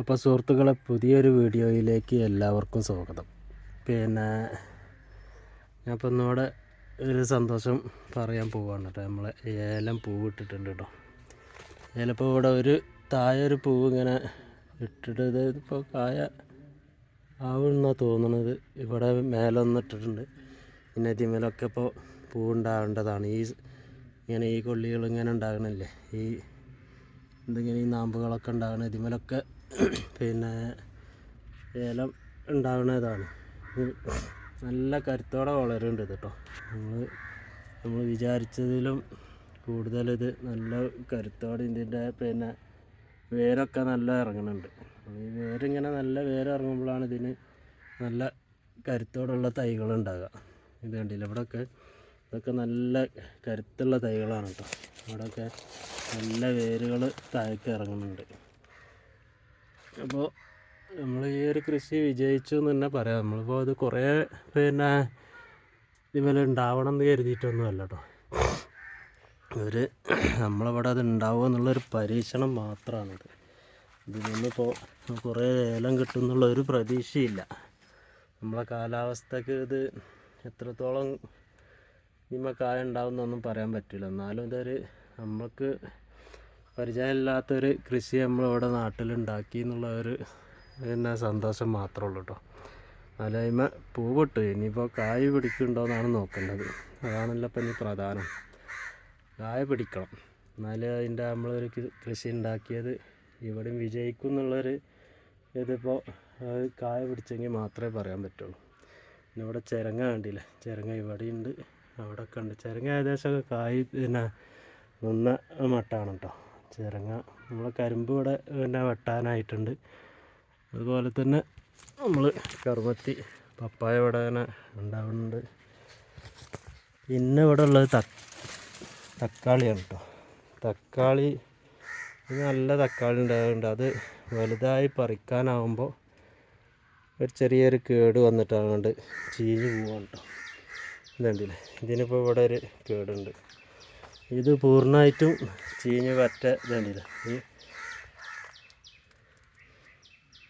അപ്പോൾ സുഹൃത്തുക്കളെ പുതിയൊരു വീഡിയോയിലേക്ക് എല്ലാവർക്കും സ്വാഗതം. പിന്നെ ഞാൻ ഇപ്പം ഇന്നിവിടെ ഒരു സന്തോഷം പറയാൻ പോവാണ് കേട്ടോ. നമ്മൾ ഏലം പൂവ് ഇട്ടിട്ടുണ്ട് കേട്ടോ. ഏലപ്പോൾ ഇവിടെ ഒരു താഴെ ഒരു പൂവ് ഇങ്ങനെ ഇട്ടിട്ട് ഇപ്പോൾ കായ ആവുമെന്നാണ് തോന്നുന്നത് ഇവിടെ മേലൊന്നും ഇട്ടിട്ടുണ്ട്. പിന്നെ ഇതിമേലൊക്കെ ഇപ്പോൾ പൂവുണ്ടാവേണ്ടതാണ് ഈ ഇങ്ങനെ ഈ കൊള്ളികൾ ഇങ്ങനെ ഈ എന്തെങ്കിലും ഈ നാമ്പുകളൊക്കെ ഉണ്ടാകണം ഇതിമേലൊക്കെ പിന്നെ ഏലം ഉണ്ടാകുന്നതാണ് ഇത് നല്ല കരുത്തോടെ വളരുന്നുണ്ട് കേട്ടോ നമ്മൾ നമ്മൾ വിചാരിച്ചതിലും കൂടുതലിത് നല്ല കരുത്തോടെ ഇതിന്റെ പിന്നെ വേരൊക്കെ നല്ല ഇറങ്ങുന്നുണ്ട് ഈ വേരിങ്ങനെ നല്ല വേരിറങ്ങുമ്പോഴാണ് ഇതിന് നല്ല കരുത്തോടുള്ള തൈകൾ ഉണ്ടാകുക ഇത് കണ്ടില്ല? ഇവിടെയൊക്കെ ഇതൊക്കെ നല്ല കരുത്തുള്ള തൈകളാണ് കേട്ടോ ഇവിടെയൊക്കെ നല്ല വേരുകൾ താഴേക്ക് ഇറങ്ങുന്നുണ്ട്. അപ്പോൾ നമ്മൾ ഈ ഒരു കൃഷി വിജയിച്ചു എന്ന് തന്നെ പറയാം. നമ്മളിപ്പോൾ അത് കുറേ പിന്നെ ഇതുപോലെ ഉണ്ടാവണം എന്ന് കരുതിയിട്ടൊന്നും അല്ല കേട്ടോ ഒരു നമ്മളിവിടെ അത് ഉണ്ടാവുക എന്നുള്ളൊരു പരീക്ഷണം മാത്രമാണിത് ഇതിനൊന്നിപ്പോൾ കുറേ ഏലം കിട്ടും എന്നുള്ള ഒരു പ്രതീക്ഷയില്ല. നമ്മളെ കാലാവസ്ഥക്ക് ഇത് എത്രത്തോളം ഇനിമ കായ ഉണ്ടാവുന്നൊന്നും പറയാൻ പറ്റില്ല. എന്നാലും ഇതൊരു നമുക്ക് പരിചയമില്ലാത്തൊരു കൃഷി നമ്മളിവിടെ നാട്ടിലുണ്ടാക്കി എന്നുള്ള ഒരു പിന്നെ സന്തോഷം മാത്രമേ ഉള്ളൂ കേട്ടോ. അല്ലായ്മ പൂവിട്ട് ഇനിയിപ്പോൾ കായ് പിടിക്കുന്നുണ്ടോയെന്നാണ് നോക്കേണ്ടത്. അതാണല്ലോ ഇപ്പം ഇനി പ്രധാനം. കായ പിടിക്കണം. എന്നാലേ അതിന്റെ നമ്മളൊരു കൃഷി ഉണ്ടാക്കിയത് ഇവിടെയും വിജയിക്കും എന്നുള്ളൊരു ഇതിപ്പോൾ കായ പിടിച്ചെങ്കിൽ മാത്രമേ പറയാൻ പറ്റുള്ളൂ. പിന്നെ ഇവിടെ ചിരങ്ങ കണ്ടില്ലേ? ചിരങ്ങ ഇവിടെയുണ്ട് അവിടെ ഒക്കെ ഉണ്ട്. ചിരങ്ങ ഏകദേശമൊക്കെ കായ് പിന്നെ നിന്ന മട്ടാണ് കേട്ടോ. ചിരങ്ങ നമ്മളെ കരിമ്പ് ഇവിടെ പിന്നെ വെട്ടാനായിട്ടുണ്ട്. അതുപോലെ തന്നെ നമ്മൾ കറുമത്തി പപ്പായ ഇവിടെ തന്നെ ഉണ്ടാവുന്നുണ്ട്. പിന്നെ ഇവിടെ ഉള്ളത് തക്ക് തക്കാളിയാണ് കേട്ടോ തക്കാളി നല്ല തക്കാളി ഉണ്ടാകുന്നുണ്ട് അത് വലുതായി പറിക്കാനാവുമ്പോൾ ഒരു ചെറിയൊരു കേട് വന്നിട്ടാണ് ചീഞ്ഞ് പോവാണ് കേട്ടോ ഇതുണ്ടല്ലേ? ഇതിനിപ്പോൾ ഇവിടെ ഒരു കേടുണ്ട്. ഇത് പൂർണമായിട്ടും ചീഞ്ഞ് പറ്റ ഇതല്ല ഈ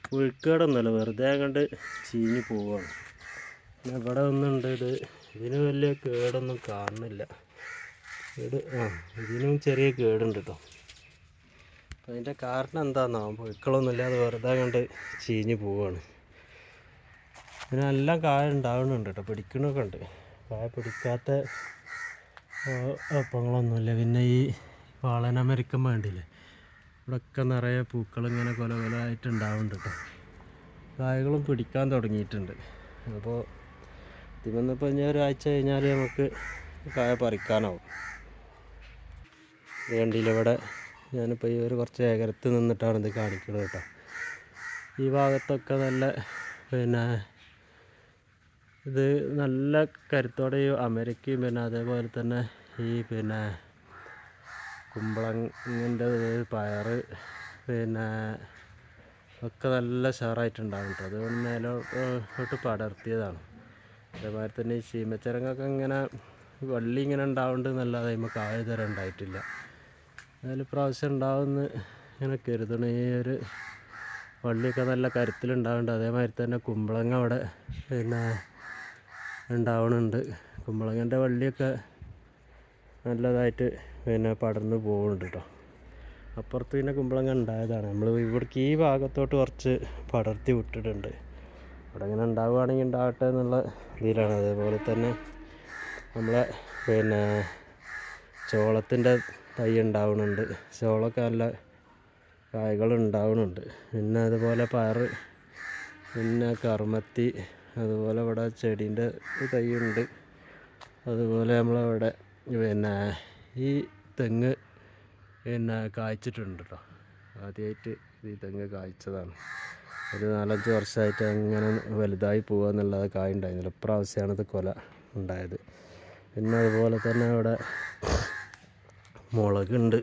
പുഴുക്കേടൊന്നുമല്ല വെറുതെ കണ്ട് ചീഞ്ഞ് പോവാണ്. പിന്നെ ഇവിടെ ഒന്നുണ്ട് ഇത്. ഇതിന് വലിയ കേടൊന്നും കാണുന്നില്ല. കേട് ആ ഇതിനും ചെറിയ കേടുണ്ട് കേട്ടോ. അതിന്റെ കാരണം എന്താണെന്നോ പുഴുക്കളൊന്നുമില്ലാതെ വെറുതെ കണ്ട് ചീഞ്ഞ് പോവാണ്. പിന്നെ എല്ലാം കായ ഉണ്ടാവുന്നുണ്ട് കേട്ടോ പിടിക്കണമൊക്കെ ഉണ്ട്. കായ പിടിക്കാത്ത ഒപ്പങ്ങളൊന്നുമില്ല പിന്നെ ഈ വാളനമരിക്കം വേണ്ടിയില്ലേ? ഇവിടെയൊക്കെ നിറയെ പൂക്കൾ ഇങ്ങനെ കൊല കൊല ആയിട്ട് ഉണ്ടാവുന്നുണ്ട് കേട്ടോ കായകളും പിടിക്കാൻ തുടങ്ങിയിട്ടുണ്ട്. അപ്പോൾ ഇതിമെന്നിപ്പോൾ ഇനി ഒരാഴ്ച കഴിഞ്ഞാൽ നമുക്ക് കായ പറിക്കാനാവും. ഇത് ഇവിടെ ഞാനിപ്പോൾ ഈ ഒരു കുറച്ച് ഏകരത്ത് നിന്നിട്ടാണ് ഇത് കാണിക്കുന്നത് കേട്ടോ ഈ ഭാഗത്തൊക്കെ നല്ല പിന്നെ ഇത് നല്ല കരുത്തോടെ ഈ അമേരിക്കയും പിന്നെ അതേപോലെ തന്നെ ഈ പിന്നെ കുമ്പളങ്ങിന്റെ പയർ പിന്നെ ഒക്കെ നല്ല ഷെയറായിട്ടുണ്ടാകും കേട്ടോ. അത് മേലോട്ട് പടർത്തിയതാണ്. അതേമാതിരി തന്നെ ഈ ചീമച്ചരങ്ങൊക്കെ ഇങ്ങനെ വള്ളി ഇങ്ങനെ ഉണ്ടാവുന്നുണ്ട് എന്നല്ലാതെ നമുക്ക് കായ തരം ഉണ്ടായിട്ടില്ല. എന്നാലും പ്രാവശ്യം ഉണ്ടാവുമെന്ന് ഇങ്ങനെ കരുതണം ഈ ഒരു വള്ളിയൊക്കെ നല്ല കരുത്തിലുണ്ടാവുന്നുണ്ട്. അതേമാതിരി തന്നെ കുമ്പളങ്ങ അവിടെ പിന്നെ ഉണ്ടാവണുണ്ട്. കുമ്പളങ്ങന്റെ വള്ളിയൊക്കെ നല്ലതായിട്ട് പിന്നെ പടർന്ന് പോകുന്നുണ്ട് കേട്ടോ അപ്പുറത്ത് പിന്നെ കുമ്പളങ്ങ ഉണ്ടായതാണ്. നമ്മൾ ഇവിടേക്ക് ഈ ഭാഗത്തോട്ട് കുറച്ച് പടർത്തി വിട്ടിട്ടുണ്ട്. അവിടെ ഇങ്ങനെ ഉണ്ടാവുകയാണെങ്കിൽ ഉണ്ടാവട്ടെ എന്നുള്ള രീതിയിലാണ് അതേപോലെ തന്നെ നമ്മളെ പിന്നെ ചോളത്തിന്റെ തൈ ഉണ്ടാവുന്നുണ്ട്. ചോളമൊക്കെ നല്ല കായകൾ ഉണ്ടാവുന്നുണ്ട്. പിന്നെ അതുപോലെ പയർ പിന്നെ കറുമത്തി അതുപോലെ ഇവിടെ ചെടീന്റെ തൈയുണ്ട്. അതുപോലെ നമ്മളവിടെ പിന്നെ ഈ തെങ്ങ് പിന്നെ കായ്ച്ചിട്ടുണ്ട് കേട്ടോ ആദ്യമായിട്ട് ഈ തെങ്ങ് കായ്ച്ചതാണ്. ഒരു നാലഞ്ച് വർഷമായിട്ട് അങ്ങനെ വലുതായി പോകുക എന്നുള്ളത് കായ ഉണ്ടായിരുന്നില്ല ഇപ്രാവശ്യമാണ് ഇത് കൊല ഉണ്ടായത്. പിന്നെ അതുപോലെ തന്നെ ഇവിടെ മുളകുണ്ട്.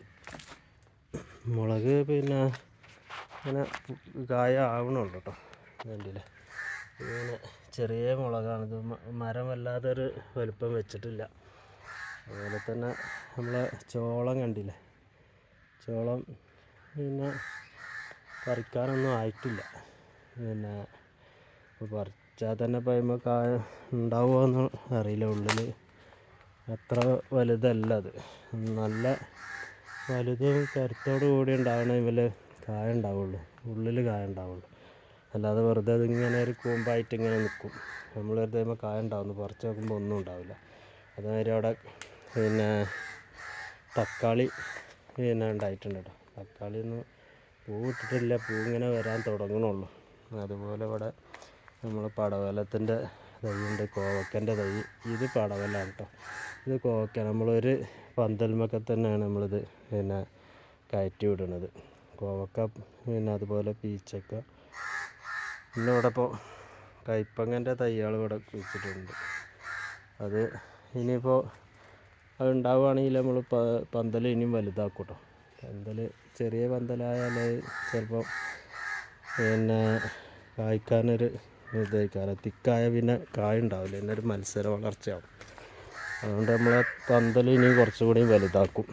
മുളക് പിന്നെ ഇങ്ങനെ കായ ആവണുള്ളൂ കേട്ടോ വേണ്ടിയില്ല ഇങ്ങനെ ചെറിയ മുളകാണ്. ഇത് മരം വല്ലാതൊരു വലുപ്പം വെച്ചിട്ടില്ല. അതുപോലെ തന്നെ നമ്മളെ ചോളം കണ്ടില്ലേ? ചോളം പിന്നെ പറിക്കാനൊന്നും ആയിട്ടില്ല. പിന്നെ പറിച്ചാൽ തന്നെ ഇപ്പോൾ അതിന്മേൽ ഉണ്ടാവുമോ ഉണ്ടാവുമോയെന്ന് അറിയില്ല. ഉള്ളിൽ അത്ര വലുതല്ല അത്. നല്ല വലുതും കരുത്തോടു കൂടി ഉണ്ടാവണമെങ്കിൽ കായ ഉണ്ടാവുള്ളൂ. ഉള്ളിൽ കായ ഉണ്ടാവുള്ളൂ. അല്ലാതെ വെറുതെ ഇങ്ങനെ ഒരു കൂമ്പായിട്ട് ഇങ്ങനെ നിൽക്കും നമ്മൾ വെറുതെ അതിന്മേൽ കായ ഉണ്ടാവുന്നു. പറിച്ച് നോക്കുമ്പോൾ ഒന്നും ഉണ്ടാവില്ല. അതേമാതിരി അവിടെ പിന്നെ തക്കാളി പിന്നെ ഉണ്ടായിട്ടുണ്ട് കേട്ടോ. തക്കാളി ഒന്നും പൂ ഇട്ടിട്ടില്ല. പൂ ഇങ്ങനെ വരാൻ തുടങ്ങണുള്ളൂ. അതുപോലെ ഇവിടെ നമ്മൾ പടവലത്തിന്റെ തൈയുണ്ട് കോവക്കന്റെ തൈ. ഇത് പടവലാണ് കേട്ടോ. ഇത് കോവക്ക. നമ്മളൊരു പന്തൽമൊക്കെ തന്നെയാണ് നമ്മളിത് പിന്നെ കയറ്റി വിടുന്നത്. കോവക്ക പിന്നെ അതുപോലെ പീച്ചക്ക പിന്നെ ഇവിടെ ഇപ്പോൾ കയ്പ്പങ്ങന്റെ തൈകൾ ഇവിടെ കുഴിച്ചിട്ടുണ്ട് അത് ഇനിയിപ്പോൾ അത് ഉണ്ടാവുകയാണെങ്കിൽ നമ്മൾ പന്തൽ ഇനിയും വലുതാക്കും കേട്ടോ പന്തൽ ചെറിയ പന്തലായാൽ ചിലപ്പോൾ പിന്നെ കായ്ക്കാനൊരു ഇതായിക്കാരം. തിക്കായ പിന്നെ കായ ഉണ്ടാവില്ല. പിന്നെ ഒരു മത്സര വളർച്ചയാവും. അതുകൊണ്ട് നമ്മൾ പന്തൽ ഇനി കുറച്ചുകൂടി വലുതാക്കും.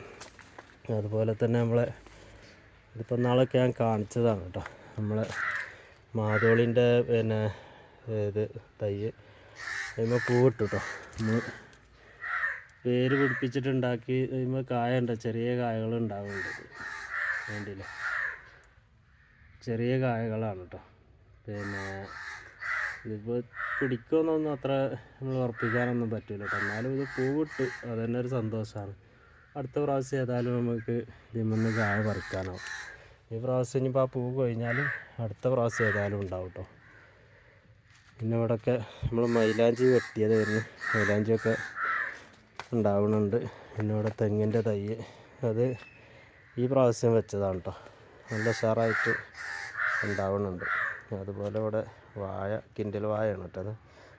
അതുപോലെ തന്നെ നമ്മളെ ഇതിപ്പോൾ നാളൊക്കെ ഞാൻ കാണിച്ചതാണ് കേട്ടോ. നമ്മളെ മാതോളിന്റെ പിന്നെ ഇത് തൈ അതിമ പൂവിട്ടു നമ്മൾ പേര് പിടിപ്പിച്ചിട്ടുണ്ടാക്കി കഴിയുമ്പോൾ കായ ഉണ്ട് ചെറിയ കായകൾ ഉണ്ടാവുന്നുണ്ട് വേണ്ടിയില്ല. ചെറിയ കായകളാണ് കേട്ടോ പിന്നെ ഇതിപ്പോൾ പിടിക്കുമെന്നൊന്നും അത്ര നമ്മൾ ഉറപ്പിക്കാനൊന്നും പറ്റില്ല കേട്ടോ എന്നാലും ഇത് പൂവിട്ട് അത് തന്നെ ഒരു സന്തോഷമാണ് അടുത്ത പ്രാവശ്യം ഏതായാലും നമുക്ക് ഇതിൽ നിന്ന് കായ പറിക്കാനാവും. ഈ പ്രാവശ്യം ഇനിയിപ്പോൾ ആ പൂ കഴിഞ്ഞാൽ അടുത്ത പ്രാവശ്യം ഏതായാലും ഉണ്ടാവും കേട്ടോ പിന്നെ ഇവിടെയൊക്കെ നമ്മൾ മൈലാഞ്ചി വെട്ടിയതായിരുന്നു മൈലാഞ്ചിയൊക്കെ ഉണ്ടാവുന്നുണ്ട് പിന്നെ ഇവിടെ തെങ്ങിന്റെ തൈ. അത് ഈ പ്രാവശ്യം വെച്ചതാണ് കേട്ടോ നല്ല ഉഷാറായിട്ട് ഉണ്ടാവുന്നുണ്ട് അതുപോലെ ഇവിടെ വായ കിൻഡൽ വായാണ് കേട്ടോ അത്.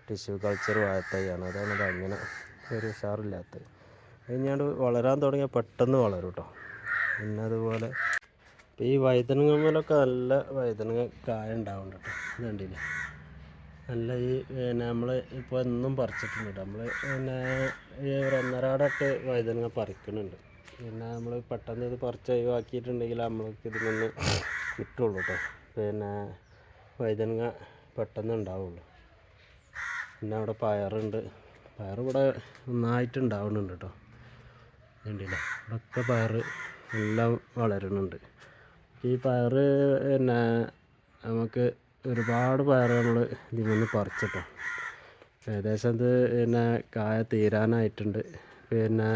ടിഷ്യൂ കൾച്ചർ വായത്തൈയാണ് അതാണ് അത് അങ്ങനെ ഒരു ഉഷാറില്ലാത്തത്. കഴിഞ്ഞാണ്ട് വളരാൻ തുടങ്ങിയാൽ പെട്ടെന്ന് വളരും കേട്ടോ പിന്നെ അതുപോലെ ഇപ്പോൾ ഈ മേലൊക്കെ നല്ല വൈതനങ്ങ കായ ഉണ്ടാവുന്നുണ്ട് കേട്ടോ. കണ്ടില്ലേ? നല്ല ഈ പിന്നെ നമ്മൾ ഇപ്പോൾ എന്നും പറിച്ചിട്ടുണ്ട് നമ്മൾ പിന്നെ ഈ ഒരു വൈതനങ്ങ വഴുതനങ്ങ പറിക്കുന്നുണ്ട്. പിന്നെ നമ്മൾ പെട്ടെന്ന് ഇത് പറിച്ച് ഒഴിവാക്കിയിട്ടുണ്ടെങ്കിൽ നമ്മൾക്ക് ഇതിൽ നിന്ന് കിട്ടുള്ളൂ കേട്ടോ. പിന്നെ വൈതനങ്ങ പെട്ടെന്ന് ഉണ്ടാവുള്ളൂ. പിന്നെ അവിടെ പയറുണ്ട്. പയർ ഇവിടെ നന്നായിട്ട് ഉണ്ടാവുന്നുണ്ട് കേട്ടോ. കണ്ടില്ലേ? ഇവിടെയൊക്കെ പയർ എല്ലാം വളരുന്നുണ്ട്. ഈ പയർ പിന്നെ നമുക്ക് ഒരുപാട് പയർ നമ്മൾ ഇതിൽ നിന്ന് പറിച്ചിട്ടോ. ഏകദേശം ഇത് പിന്നെ കായ തീരാനായിട്ടുണ്ട്. പിന്നെ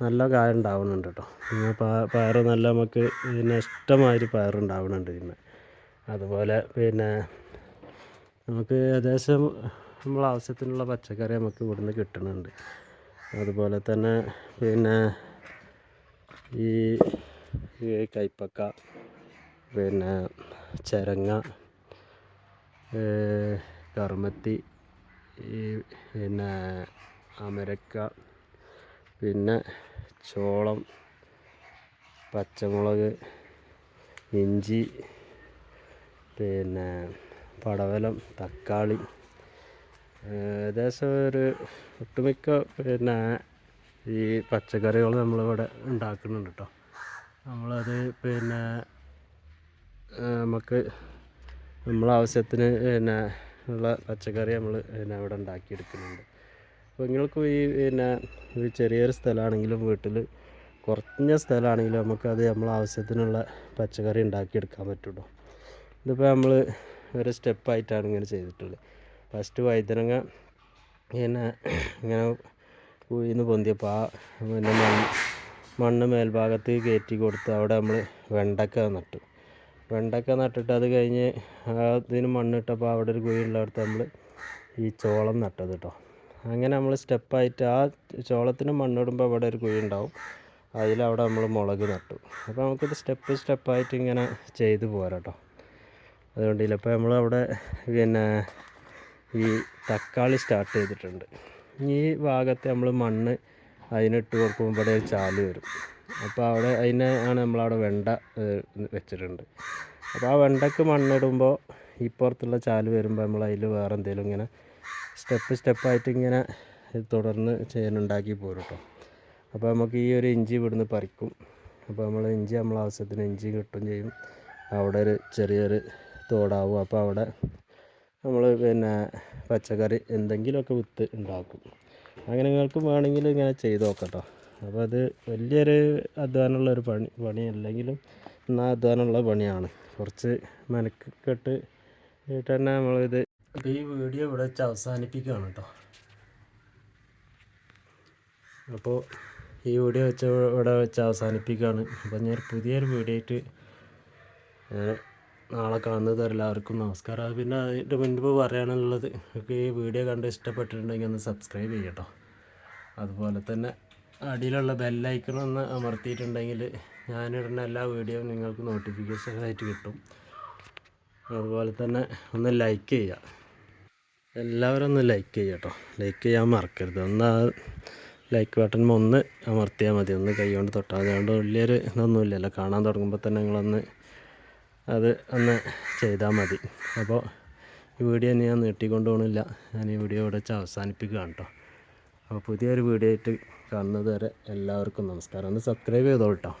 നല്ല കായ ഉണ്ടാവുന്നുണ്ട് കേട്ടോ പിന്നെ പയർ നല്ല നമുക്ക് പിന്നെ ഇഷ്ടമായൊരു പയർ ഉണ്ടാവുന്നുണ്ട് ഇതിന് അതുപോലെ പിന്നെ നമുക്ക് ഏകദേശം നമ്മൾ ആവശ്യത്തിനുള്ള പച്ചക്കറി നമുക്ക് ഇവിടുന്ന് കിട്ടുന്നുണ്ട് അതുപോലെ തന്നെ പിന്നെ ഈ കൈപ്പക്ക പിന്നെ ചരങ്ങ കറുമത്തി ഈ പിന്നെ അമരക്ക പിന്നെ ചോളം പച്ചമുളക് ഇഞ്ചി പിന്നെ പടവലം തക്കാളി ഏകദേശം ഒരു ഒട്ടുമിക്ക പിന്നെ ഈ പച്ചക്കറികൾ നമ്മളിവിടെ ഉണ്ടാക്കുന്നുണ്ട് കേട്ടോ. നമ്മളത് പിന്നെ നമുക്ക് നമ്മളെ ആവശ്യത്തിന് പിന്നെ ഉള്ള പച്ചക്കറി നമ്മൾ പിന്നെ അവിടെ ഉണ്ടാക്കിയെടുക്കുന്നുണ്ട്. അപ്പോൾ നിങ്ങൾക്ക് ഈ പിന്നെ ഒരു ചെറിയൊരു സ്ഥലമാണെങ്കിലും വീട്ടിൽ കുറഞ്ഞ സ്ഥലമാണെങ്കിലും നമുക്കത് നമ്മളെ ആവശ്യത്തിനുള്ള പച്ചക്കറി ഉണ്ടാക്കിയെടുക്കാൻ പറ്റുള്ളൂ. ഇതിപ്പോൾ നമ്മൾ ഒരു സ്റ്റെപ്പായിട്ടാണ് ഇങ്ങനെ ചെയ്തിട്ടുള്ളത്. ഫസ്റ്റ് വൈദ്യനങ്ങ പിന്നെ ഇങ്ങനെ കുഴിയിൽ നിന്ന് പൊന്തിയപ്പോൾ ആ പിന്നെ മണ്ണ് മേൽഭാഗത്ത് കയറ്റി കൊടുത്ത് അവിടെ നമ്മൾ വെണ്ടക്ക നട്ടു. വെണ്ടക്ക നട്ടിട്ട് അത് കഴിഞ്ഞ് അതിന് മണ്ണിട്ടപ്പോൾ അവിടെ ഒരു കുഴി ഉള്ളിടത്ത് നമ്മൾ ഈ ചോളം നട്ടത് കേട്ടോ അങ്ങനെ നമ്മൾ സ്റ്റെപ്പായിട്ട് ആ ചോളത്തിന് മണ്ണിടുമ്പോൾ അവിടെ ഒരു കുഴി ഉണ്ടാവും. അതിലവിടെ നമ്മൾ മുളക് നട്ടു. അപ്പോൾ നമുക്കിത് സ്റ്റെപ്പ് സ്റ്റെപ്പായിട്ട് ഇങ്ങനെ ചെയ്ത് പോരാ കേട്ടോ അതുകൊണ്ട് ഇപ്പോൾ നമ്മളവിടെ പിന്നെ ഈ തക്കാളി സ്റ്റാർട്ട് ചെയ്തിട്ടുണ്ട്. ഈ ഭാഗത്ത് നമ്മൾ മണ്ണ് അതിനിട്ട് കൊടുക്കുമ്പോൾ ഇവിടെ വരും. അപ്പോൾ അവിടെ അതിനെ ആണ് നമ്മളവിടെ വെണ്ട വെച്ചിട്ടുണ്ട്. അപ്പോൾ ആ വെണ്ടയ്ക്ക് മണ്ണിടുമ്പോൾ ഇപ്പുറത്തുള്ള ചാൽ വരുമ്പോൾ നമ്മൾ അതിൽ വേറെ എന്തെങ്കിലും ഇങ്ങനെ സ്റ്റെപ്പ് സ്റ്റെപ്പായിട്ട് ഇങ്ങനെ തുടർന്ന് ചെയ്യാനുണ്ടാക്കി പോരും കേട്ടോ അപ്പോൾ നമുക്ക് ഈ ഒരു ഇഞ്ചി ഇവിടുന്ന് പറിക്കും. അപ്പോൾ നമ്മൾ ഇഞ്ചി നമ്മൾ ആവശ്യത്തിന് ഇഞ്ചി കിട്ടും ചെയ്യും. അവിടെ ഒരു ചെറിയൊരു തോടാവും. അപ്പോൾ അവിടെ നമ്മൾ പിന്നെ പച്ചക്കറി എന്തെങ്കിലുമൊക്കെ വിത്ത് ഉണ്ടാക്കും. അങ്ങനെ നിങ്ങൾക്ക് വേണമെങ്കിൽ ഇങ്ങനെ ചെയ്ത് നോക്കട്ടോ. അപ്പോൾ അത് വലിയൊരു അധ്വാനമുള്ള ഒരു പണി പണിയല്ലെങ്കിലും എന്നാൽ അധ്വാനമുള്ള പണിയാണ്. കുറച്ച് മെനക്കെട്ട് തന്നെ നമ്മളിത് അപ്പോൾ ഈ വീഡിയോ ഇവിടെ വെച്ച് അവസാനിപ്പിക്കുകയാണ് കേട്ടോ. അപ്പോൾ ഈ വീഡിയോ വെച്ച് ഇവിടെ വെച്ച് അവസാനിപ്പിക്കുകയാണ്. അപ്പോൾ ഞാൻ പുതിയൊരു വീഡിയോ ആയിട്ട് നാളെ കാണുന്നത് എല്ലാവർക്കും നമസ്കാരം. പിന്നെ അതിന്റെ മുൻപ് പറയാനുള്ളത് ഈ വീഡിയോ കണ്ട് ഇഷ്ടപ്പെട്ടിട്ടുണ്ടെങ്കിൽ ഒന്ന് സബ്സ്ക്രൈബ് ചെയ്യട്ടോ. അതുപോലെ തന്നെ അടിയിലുള്ള ബെല്ലൈക്കൺ ഒന്ന് അമർത്തിയിട്ടുണ്ടെങ്കിൽ ഞാനിടുന്ന എല്ലാ വീഡിയോയും നിങ്ങൾക്ക് നോട്ടിഫിക്കേഷനായിട്ട് കിട്ടും. അതുപോലെ തന്നെ ഒന്ന് ലൈക്ക് ചെയ്യുക എല്ലാവരും ഒന്ന് ലൈക്ക് ചെയ്യുക കേട്ടോ ലൈക്ക് ചെയ്യാൻ മറക്കരുത്. ഒന്ന് ആ ലൈക്ക് ബട്ടൺ ഒന്ന് അമർത്തിയാൽ മതി. ഒന്ന് കൈ കൊണ്ട് തൊട്ടാൽ അതുകൊണ്ട് വലിയൊരു ഇതൊന്നുമില്ലല്ലോ. കാണാൻ തുടങ്ങുമ്പോൾ തന്നെ നിങ്ങളൊന്ന് അത് ഒന്ന് ചെയ്താൽ മതി. അപ്പോൾ ഈ വീഡിയോ ഞാൻ നീട്ടിക്കൊണ്ട് പോകണില്ല ഞാൻ ഈ വീഡിയോ ഇവിടെ വെച്ച് അവസാനിപ്പിക്കുകയാണ് കേട്ടോ. അപ്പോൾ പുതിയൊരു വീഡിയോ ആയിട്ട് കാണുന്നത് വരെ എല്ലാവർക്കും നമസ്കാരം. ഒന്ന് സബ്സ്ക്രൈബ് ചെയ്തോളൂ കേട്ടോ.